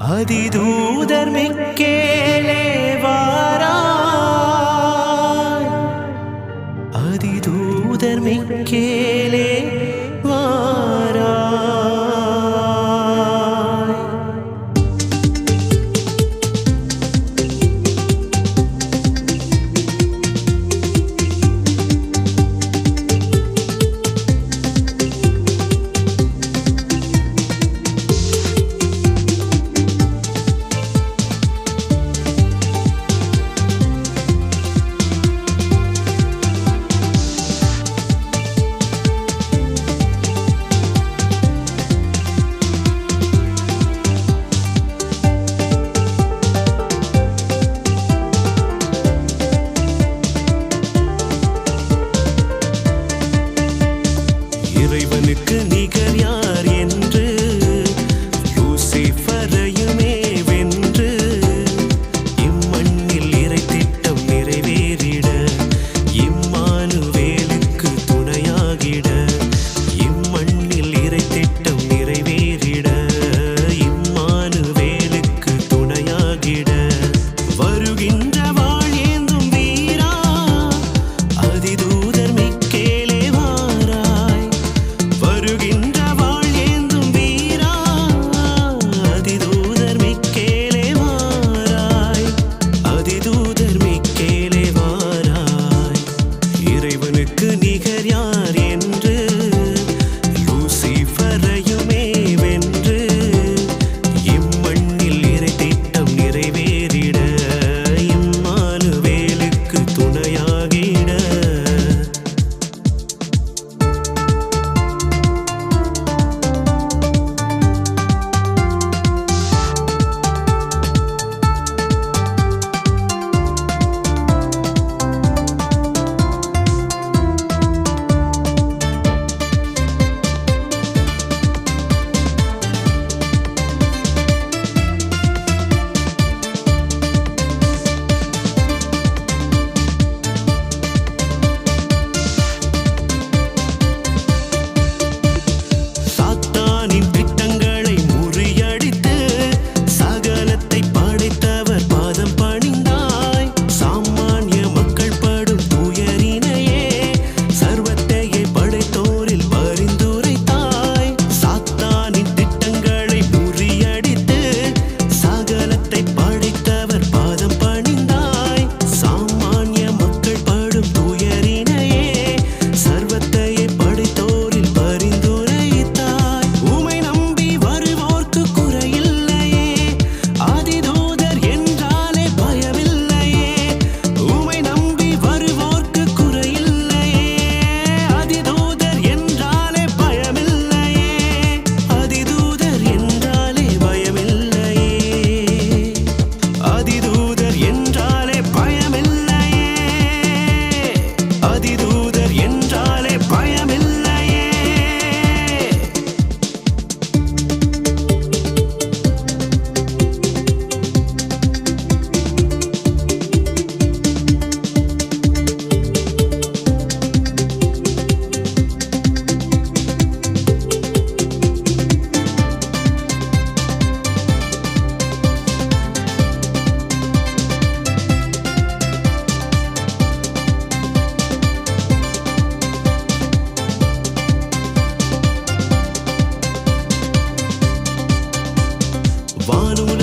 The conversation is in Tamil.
அதிதூதர் மிக்கேலே வாராய். அதிதூதர் மிக்கேலே இறைவனுக்கு நிகர் யார் என்று? யூசிஃபரையுமே வென்று இம்மண்ணில் இறை திட்டம் நிறைவேறிட இம்மானு வேலுக்கு துணையாகிட இம்மண்ணில் இறை திட்டம் நிறைவேறிட இம்மானு வேலுக்கு துணையாகிட. வானூர்